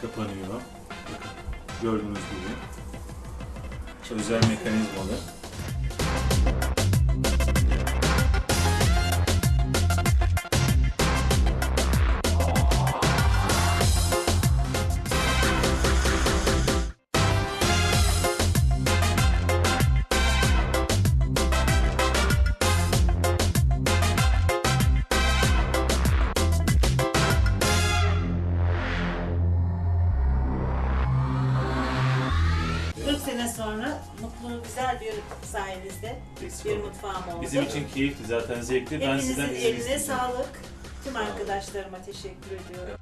kapanıyor. Bakın gördüğünüz gibi. Özel mekanizmalı. 40 sene sonra mutlu, güzel bir sayenizde Eksik bir olma. mutfağım oldu. Bizim için keyifli zaten zevkli. Ben Hepinizin sizden izin eline sağlık. Tüm arkadaşlarıma teşekkür ediyorum.